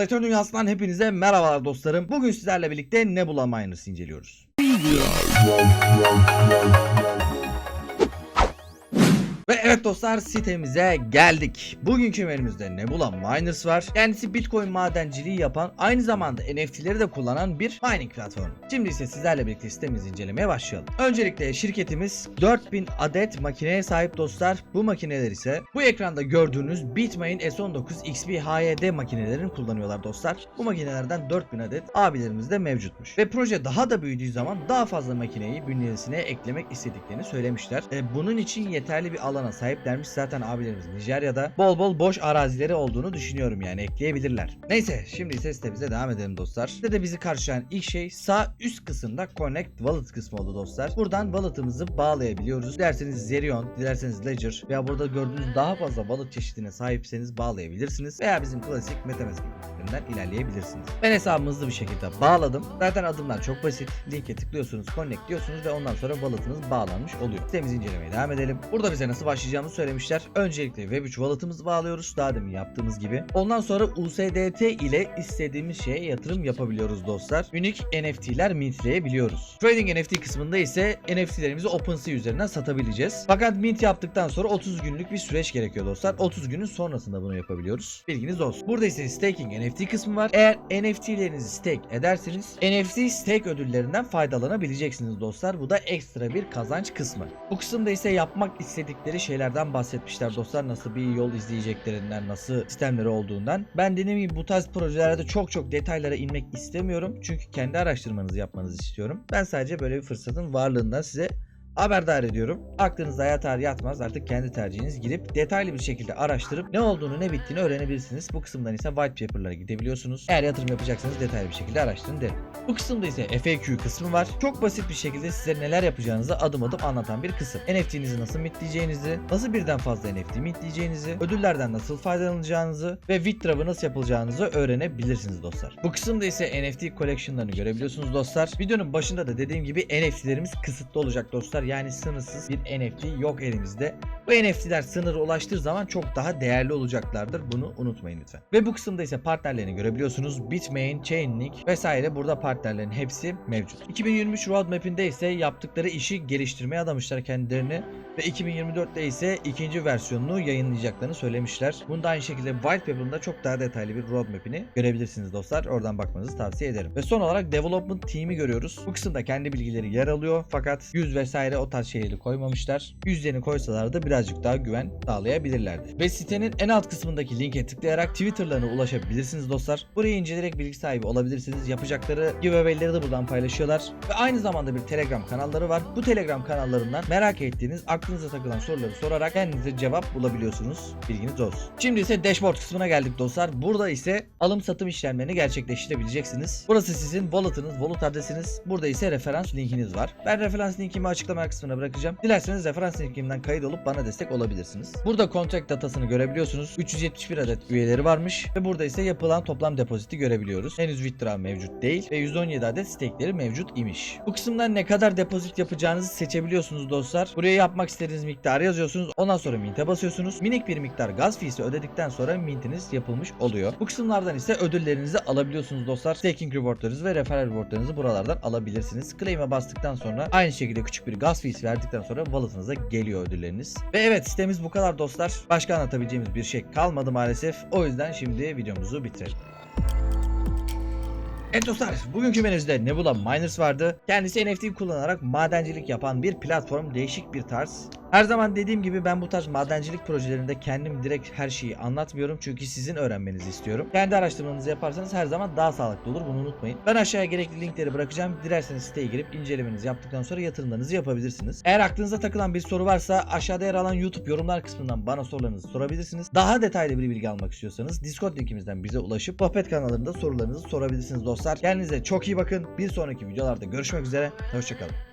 Platon Dünyası'ndan hepinize merhabalar dostlarım. Bugün sizlerle birlikte Nebula Miners inceliyoruz. Dostlar sitemize geldik. Bugünkü menümüzde Nebula Miners var. Kendisi Bitcoin madenciliği yapan, aynı zamanda NFT'leri de kullanan bir mining platformu. Şimdi ise sizlerle birlikte sitemizi incelemeye başlayalım. Öncelikle şirketimiz 4000 adet makineye sahip dostlar. Bu makineler ise bu ekranda gördüğünüz Bitmain S19 XP HYD makinelerini kullanıyorlar dostlar. Bu makinelerden 4000 adet abilerimiz de mevcutmuş. Ve proje daha da büyüdüğü zaman daha fazla makineyi bünyesine eklemek istediklerini söylemişler. E, bunun için yeterli bir alana sahiplermiş. Zaten abilerimiz Nijerya'da bol bol boş arazileri olduğunu düşünüyorum yani ekleyebilirler. Neyse şimdi ise sitemize devam edelim dostlar. Sitede bizi karşılayan ilk şey sağ üst kısımda Connect Wallet kısmı oldu dostlar. Buradan wallet'ımızı bağlayabiliyoruz. Dilerseniz Zerion, dilerseniz Ledger veya burada gördüğünüz daha fazla wallet çeşidine sahipseniz bağlayabilirsiniz. Veya bizim klasik Metamask üzerinden ilerleyebilirsiniz. Ben hesabımı hızlı bir şekilde bağladım. Zaten adımlar çok basit. Linke tıklıyorsunuz, connect diyorsunuz ve ondan sonra wallet'ınız bağlanmış oluyor. Sitemizi incelemeye devam edelim. Burada bize nasıl başlayacağımızı söylemişler. Öncelikle Web3 wallet'ımızı bağlıyoruz. Daha demin yaptığımız gibi. Ondan sonra USDT ile istediğimiz şeye yatırım yapabiliyoruz dostlar. Unique NFT'ler mintleyebiliyoruz. Trading NFT kısmında ise NFT'lerimizi OpenSea üzerinden satabileceğiz. Fakat mint yaptıktan sonra 30 günlük bir süreç gerekiyor dostlar. 30 günün sonrasında bunu yapabiliyoruz. Bilginiz olsun. Burada ise staking NFT kısmı var. Eğer NFT'lerinizi stake ederseniz NFT stake ödüllerinden faydalanabileceksiniz dostlar. Bu da ekstra bir kazanç kısmı. Bu kısımda ise yapmak istedikleri şeylerden bahsetmişler dostlar. Nasıl bir yol izleyeceklerinden, nasıl sistemleri olduğundan. Ben dediğim gibi bu tarz projelerde çok çok detaylara inmek istemiyorum. Çünkü kendi araştırmanızı yapmanızı istiyorum. Ben sadece böyle bir fırsatın varlığından size haberdar ediyorum. Aklınıza yatar yatmaz artık kendi tercihiniz girip detaylı bir şekilde araştırıp ne olduğunu ne bittiğini öğrenebilirsiniz. Bu kısımdan ise white paper'lara gidebiliyorsunuz. Eğer yatırım yapacaksanız detaylı bir şekilde araştırın derim. Bu kısımda ise FAQ kısmı var. Çok basit bir şekilde size neler yapacağınızı adım adım anlatan bir kısım. NFT'nizi nasıl mitleyeceğinizi, nasıl birden fazla NFT mitleyeceğinizi, ödüllerden nasıl faydalanacağınızı ve withdraw'ı nasıl yapılacağınızı öğrenebilirsiniz dostlar. Bu kısımda ise NFT collection'larını görebiliyorsunuz dostlar. Videonun başında da dediğim gibi NFT'lerimiz kısıtlı olacak dostlar. Yani sınırsız bir NFT yok elimizde. Bu NFT'ler sınırı ulaştığı zaman çok daha değerli olacaklardır. Bunu unutmayın lütfen. Ve bu kısımda ise partnerlerini görebiliyorsunuz. Bitmain, Chainlink vesaire burada partnerlerin hepsi mevcut. 2023 roadmap'inde ise yaptıkları işi geliştirmeye adamışlar kendilerini ve 2024'te ise ikinci versiyonunu yayınlayacaklarını söylemişler. Bunu da aynı şekilde White Paper'ında çok daha detaylı bir roadmap'ini görebilirsiniz dostlar. Oradan bakmanızı tavsiye ederim. Ve son olarak Development Team'i görüyoruz. Bu kısımda kendi bilgileri yer alıyor fakat yüz vesaire o tarz şeyleri koymamışlar. Yüzlerini koysalardı birazcık daha güven sağlayabilirlerdi. Ve sitenin en alt kısmındaki linke tıklayarak Twitter'larına ulaşabilirsiniz dostlar. Burayı inceleyerek bilgi sahibi olabilirsiniz. Yapacakları giveaway'leri de buradan paylaşıyorlar. Ve aynı zamanda bir Telegram kanalları var. Bu Telegram kanallarından merak ettiğiniz, aklınıza takılan soruları sorarak kendinize cevap bulabiliyorsunuz. Bilginiz olsun. Şimdi ise dashboard kısmına geldik dostlar. Burada ise alım satım işlemlerini gerçekleştirebileceksiniz. Burası sizin wallet'ınız, wallet adresiniz. Burada ise referans linkiniz var. Ben referans linkimi açıklama kısmına bırakacağım. Dilerseniz referans linkimden kayıt olup bana destek olabilirsiniz. Burada contract datasını görebiliyorsunuz. 371 adet üyeleri varmış ve burada ise yapılan toplam depoziti görebiliyoruz. Henüz withdraw mevcut değil ve 117 adet stake'leri mevcut imiş. Bu kısımdan ne kadar depozit yapacağınızı seçebiliyorsunuz dostlar. Buraya yapmak istediğiniz miktarı yazıyorsunuz. Ondan sonra mint'e basıyorsunuz. Minik bir miktar gaz fee'si ödedikten sonra mint'iniz yapılmış oluyor. Bu kısımlardan ise ödüllerinizi alabiliyorsunuz dostlar. Staking rewardlarınızı ve referral rewardlarınızı buralardan alabilirsiniz. Claim'e bastıktan sonra aynı şekilde küçük bir gaz fee'si verdikten sonra wallet'ınıza geliyor ödülleriniz. Ve evet sitemiz bu kadar dostlar. Başka anlatabileceğimiz bir şey kalmadı maalesef. O yüzden şimdi videomuzu bitirelim. Evet dostlar, bugünkü menüde Nebula Miners vardı. Kendisi NFT kullanarak madencilik yapan bir platform, değişik bir tarz. Her zaman dediğim gibi ben bu tarz madencilik projelerinde kendim direkt her şeyi anlatmıyorum çünkü sizin öğrenmenizi istiyorum. Kendi araştırmanızı yaparsanız her zaman daha sağlıklı olur bunu unutmayın. Ben aşağıya gerekli linkleri bırakacağım. Dilerseniz siteye girip incelemenizi yaptıktan sonra yatırımlarınızı yapabilirsiniz. Eğer aklınıza takılan bir soru varsa aşağıda yer alan YouTube yorumlar kısmından bana sorularınızı sorabilirsiniz. Daha detaylı bir bilgi almak istiyorsanız Discord linkimizden bize ulaşıp sohbet kanallarında sorularınızı sorabilirsiniz dostlar. Kendinize çok iyi bakın. Bir sonraki videolarda görüşmek üzere. Hoşçakalın.